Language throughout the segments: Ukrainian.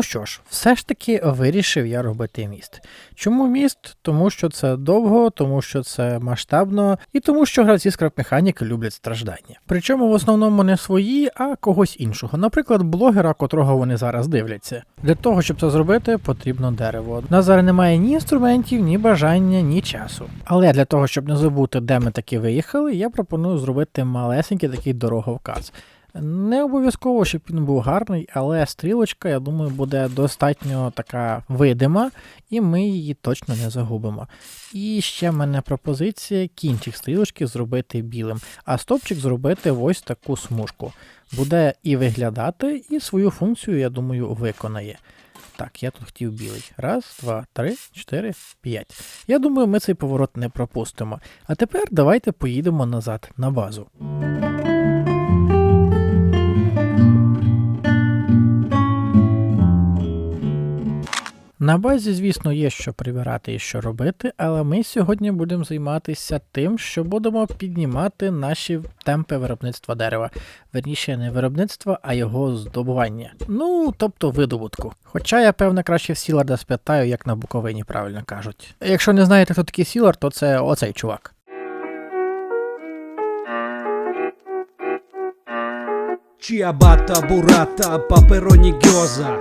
Ну що ж, все ж таки вирішив я робити міст. Чому міст? Тому що це довго, тому що це масштабно, і тому, що гравці з крапмеханіки люблять страждання. Причому в основному не свої, а когось іншого. Наприклад, блогера, котрого вони зараз дивляться. Для того, щоб це зробити, потрібно дерево. У немає ні інструментів, ні бажання, ні часу. Але для того, щоб не забути, де ми таки виїхали, я пропоную зробити малесенький такий дороговказ. Не обов'язково, щоб він був гарний, але стрілочка, я думаю, буде достатньо така видима, і ми її точно не загубимо. І ще в мене пропозиція кінчик стрілочки зробити білим, а стопчик зробити ось таку смужку. Буде і виглядати, і свою функцію, я думаю, виконає. Так, я тут хотів білий. Раз, два, три, чотири, п'ять. Я думаю, ми цей поворот не пропустимо. А тепер давайте поїдемо назад на базу. На базі, звісно, є що прибирати і що робити, але ми сьогодні будемо займатися тим, що будемо піднімати наші темпи виробництва дерева. Верніше, не виробництва, а його здобування. Ну, тобто видобутку. Хоча я, певно, краще в Сіларда спитаю, як на Буковині правильно кажуть. Якщо не знаєте, хто такий Сілард, то це оцей чувак. Чиабата, бурата, папероні гьоза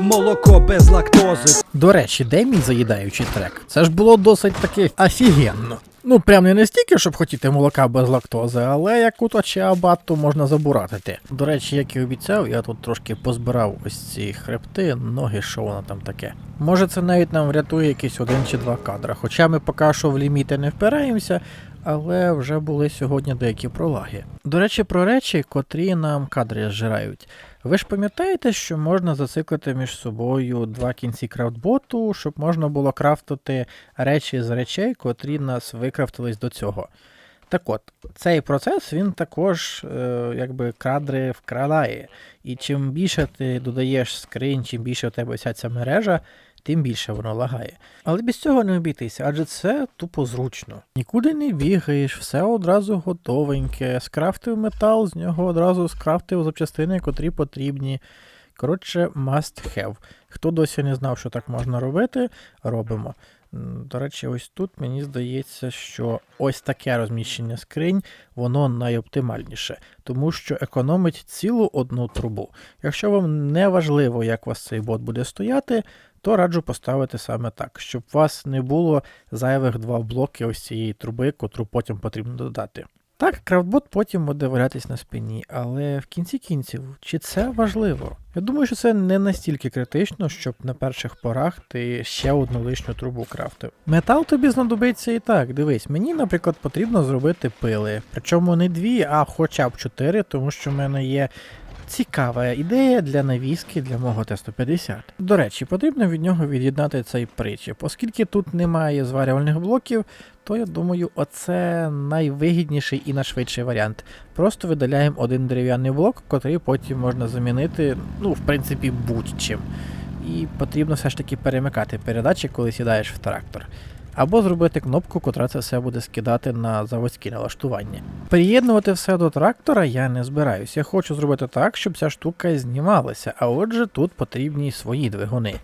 Молоко без лактози До речі, де мій заїдаючий трек? Це ж було досить таки офігенно. Ну, прям не настільки, щоб хотіти молока без лактози, але як у точі абату можна забуратити. До речі, як і обіцяв, я тут трошки позбирав ось ці хребти, ноги, що воно там таке. Може це навіть нам врятує якийсь один чи два кадра. Хоча ми поки що в ліміти не впираємося, але вже були сьогодні деякі пролаги. До речі, про речі, котрі нам кадри зжирають. Ви ж пам'ятаєте, що можна зациклити між собою два кінці крафтботу, щоб можна було крафтити речі з речей, котрі нас викрафтились до цього. Так от, цей процес він також е, якби кадри вкрадає. І чим більше ти додаєш скринь, чим більше у тебе вся ця мережа, тим більше воно лагає. Але без цього не обійтися, адже це тупо зручно. Нікуди не бігаєш, все одразу готовеньке. Скрафтив метал, з нього одразу скрафтив запчастини, котрі потрібні. Коротше, must have. Хто досі не знав, що так можна робити, робимо. До речі, ось тут мені здається, що ось таке розміщення скринь, воно найоптимальніше, тому що економить цілу одну трубу. Якщо вам не важливо, як у вас цей бот буде стояти, то раджу поставити саме так, щоб у вас не було зайвих два блоки ось цієї труби, котру потім потрібно додати. Так, крафтбот потім буде валятись на спині, але в кінці кінців, чи це важливо? Я думаю, що це не настільки критично, щоб на перших порах ти ще одну лишню трубу крафтив. Метал тобі знадобиться і так. Дивись, мені, наприклад, потрібно зробити пили. Причому не дві, а хоча б чотири, тому що в мене є цікава ідея для навіски для мого Т-150. До речі, потрібно від нього від'єднати цей причіп. Оскільки тут немає зварювальних блоків, то я думаю, оце найвигідніший і найшвидший варіант. Просто видаляємо один дерев'яний блок, котрий потім можна замінити, ну, в принципі, будь-чим. І потрібно все ж таки перемикати передачі, коли сідаєш в трактор. Або зробити кнопку, котра це все буде скидати на заводські налаштування. Приєднувати все до трактора я не збираюсь. Я хочу зробити так, щоб ця штука знімалася, а отже тут потрібні свої двигуни.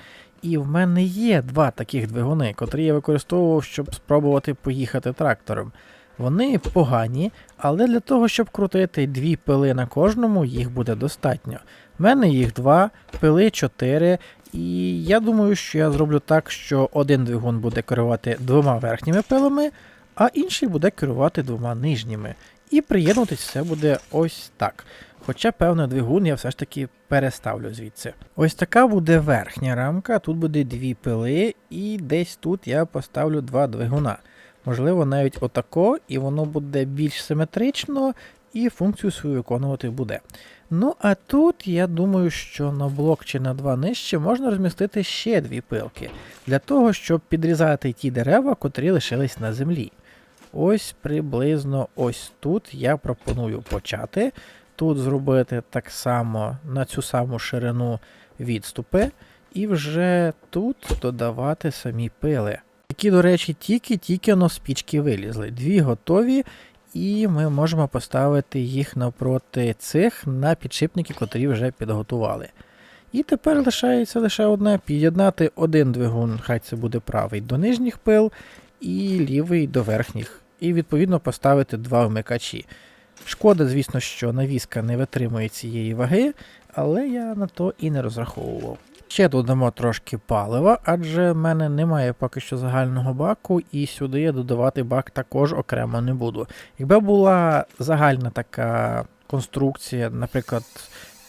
І в мене є два таких двигуни, котрі я використовував, щоб спробувати поїхати трактором. Вони погані, але для того, щоб крутити дві пили на кожному, їх буде достатньо. В мене їх два, пили чотири, і я думаю, що я зроблю так, що один двигун буде керувати двома верхніми пилами, а інший буде керувати двома нижніми. І приєднуватись все буде ось так. Хоча, певно, двигун я все ж таки переставлю звідси. Ось така буде верхня рамка, тут буде дві пили, і десь тут я поставлю два двигуна. Можливо, навіть отако, і воно буде більш симетрично, і функцію свою виконувати буде. Ну, а тут я думаю, що на блок чи на два нижче можна розмістити ще дві пилки, для того, щоб підрізати ті дерева, котрі лишились на землі. Ось приблизно ось тут я пропоную почати. Тут зробити так само на цю саму ширину відступи, і вже тут додавати самі пили. Які, до речі, тільки-тільки но з вилізли. Дві готові, і ми можемо поставити їх навпроти цих на підшипники, котрі вже підготували. І тепер лишається лише одне під'єднати один двигун, хай це буде правий до нижніх пил і лівий до верхніх. І відповідно поставити два вмикачі. Шкода, звісно, що навіска не витримує цієї ваги, але я на то і не розраховував. Ще додамо трошки палива, адже в мене немає поки що загального баку, і сюди я додавати бак також окремо не буду. Якби була загальна така конструкція, наприклад,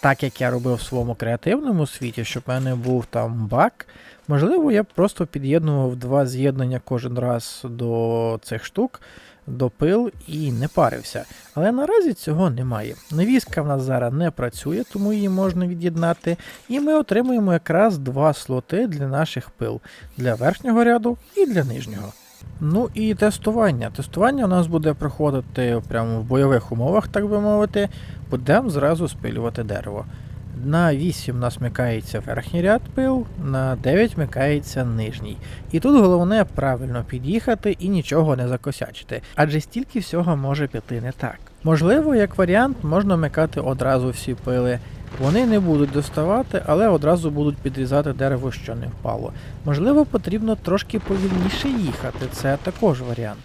так як я робив в своєму креативному світі, щоб в мене був там бак, можливо, я б просто під'єднував два з'єднання кожен раз до цих штук, до пил і не парився. Але наразі цього немає. Навіска в нас зараз не працює, тому її можна від'єднати. І ми отримуємо якраз два слоти для наших пил для верхнього ряду і для нижнього. Ну і тестування. Тестування у нас буде проходити прямо в бойових умовах, так би мовити. Будемо зразу спилювати дерево. На 8 у нас микається верхній ряд пил, на 9 микається нижній. І тут головне правильно під'їхати і нічого не закосячити, адже стільки всього може піти не так. Можливо, як варіант, можна вмикати одразу всі пили. Вони не будуть доставати, але одразу будуть підрізати дерево, що не впало. Можливо, потрібно трошки повільніше їхати, це також варіант.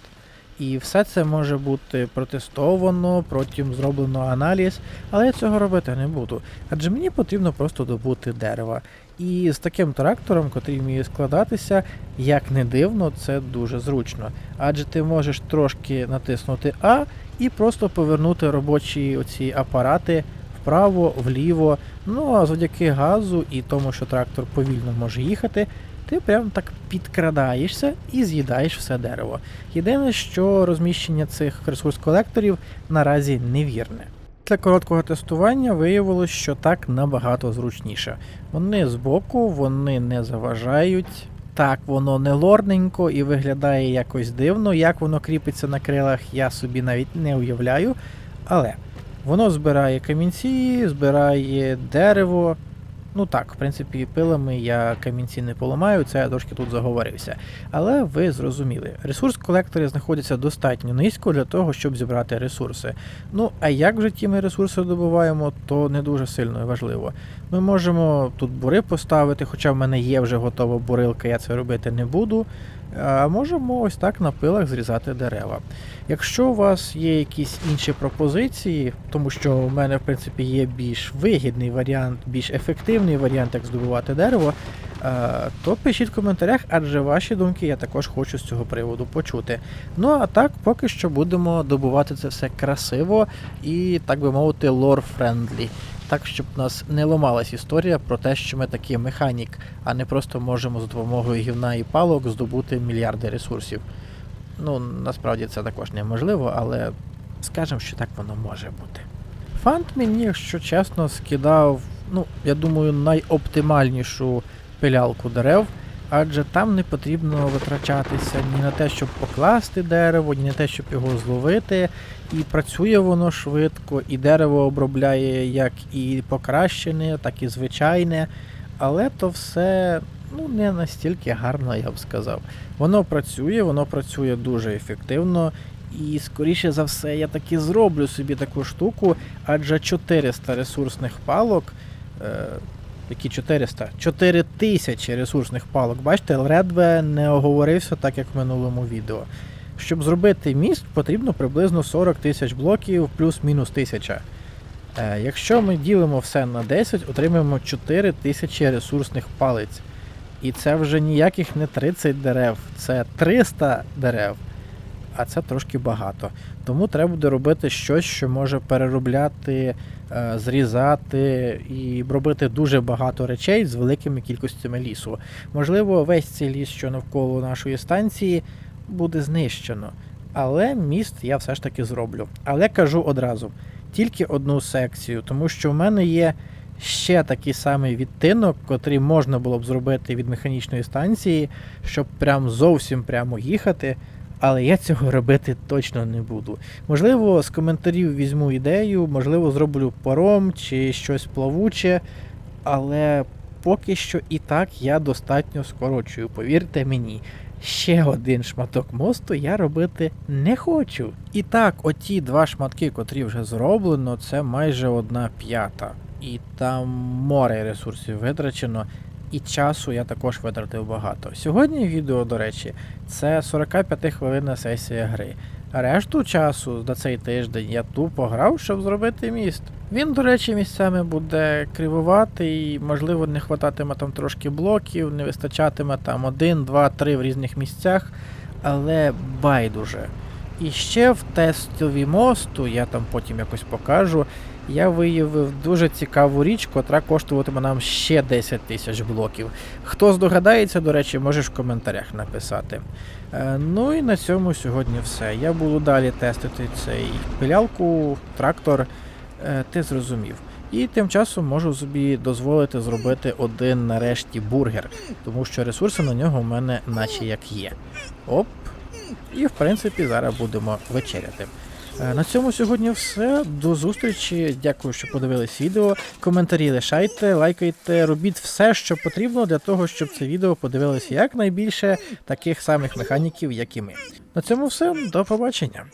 І все це може бути протестовано, потім зроблено аналіз, але я цього робити не буду. Адже мені потрібно просто добути дерева. І з таким трактором, котрий вміє складатися, як не дивно, це дуже зручно. Адже ти можеш трошки натиснути А і просто повернути робочі оці апарати вправо, вліво. Ну а завдяки газу і тому, що трактор повільно може їхати, ти прям так підкрадаєшся і з'їдаєш все дерево. Єдине, що розміщення цих ресурс-колекторів наразі невірне. Для короткого тестування виявилось, що так набагато зручніше. Вони збоку, вони не заважають. Так, воно не лорненько і виглядає якось дивно. Як воно кріпиться на крилах, я собі навіть не уявляю. Але воно збирає камінці, збирає дерево. Ну так, в принципі, пилами я камінці не поламаю, це я трошки тут заговорився. Але ви зрозуміли, ресурс-колектори знаходяться достатньо низько для того, щоб зібрати ресурси. Ну, а як в житті ми ресурси добуваємо, то не дуже сильно і важливо. Ми можемо тут бури поставити, хоча в мене є вже готова бурилка, я це робити не буду. А можемо ось так на пилах зрізати дерева. Якщо у вас є якісь інші пропозиції, тому що в мене в принципі є більш вигідний варіант, більш ефективний варіант, як здобувати дерево, е, то пишіть в коментарях, адже ваші думки я також хочу з цього приводу почути. Ну а так, поки що будемо добувати це все красиво і, так би мовити, лор-френдлі. Так, щоб нас не ламалась історія про те, що ми такий механік, а не просто можемо з допомогою гівна і палок здобути мільярди ресурсів. Ну, насправді це також неможливо, але скажемо, що так воно може бути. Фант мені, якщо чесно, скидав, ну, я думаю, найоптимальнішу пилялку дерев, адже там не потрібно витрачатися ні на те, щоб покласти дерево, ні на те, щоб його зловити. І працює воно швидко, і дерево обробляє як і покращене, так і звичайне. Але то все ну, не настільки гарно, я б сказав. Воно працює, воно працює дуже ефективно. І скоріше за все я таки зроблю собі таку штуку, адже 400 ресурсних палок. Е, які 400? 4000 ресурсних палок. Бачите, ледве не оговорився так, як в минулому відео. Щоб зробити міст, потрібно приблизно 40 тисяч блоків плюс-мінус 1000. Е, якщо ми ділимо все на 10, отримаємо 4 тисячі ресурсних палиць. І це вже ніяких не 30 дерев, це 300 дерев. А це трошки багато. Тому треба буде робити щось, що може переробляти, е, зрізати і робити дуже багато речей з великими кількостями лісу. Можливо, весь цей ліс, що навколо нашої станції, буде знищено. Але міст я все ж таки зроблю. Але кажу одразу: тільки одну секцію, тому що в мене є ще такий самий відтинок, котрий можна було б зробити від механічної станції, щоб прям зовсім прямо їхати. Але я цього робити точно не буду. Можливо, з коментарів візьму ідею, можливо, зроблю паром чи щось плавуче, але поки що і так я достатньо скорочую, повірте мені. Ще один шматок мосту я робити не хочу. І так, оті два шматки, котрі вже зроблено, це майже одна п'ята. і там море ресурсів витрачено, і часу я також витратив багато. Сьогодні відео, до речі, це 45 хвилинна сесія гри. Решту часу за цей тиждень я тупо грав, щоб зробити міст. Він, до речі, місцями буде кривуватий, можливо, не хвататиме там трошки блоків, не вистачатиме там один, два, три в різних місцях, але байдуже. І ще в тестові мосту, я там потім якось покажу, я виявив дуже цікаву річ, котра коштуватиме нам ще 10 тисяч блоків. Хто здогадається, до речі, можеш в коментарях написати. Е, ну і на цьому сьогодні все. Я буду далі тестити цей пилялку, трактор, е, ти зрозумів. І тим часом можу собі дозволити зробити один нарешті бургер, тому що ресурси на нього в мене наче як є. Оп. І в принципі зараз будемо вечеряти. Е, На цьому сьогодні все. До зустрічі. Дякую, що подивились відео. Коментарі лишайте, лайкайте, робіть все, що потрібно для того, щоб це відео подивилося якнайбільше таких самих механіків, як і ми. На цьому все. До побачення.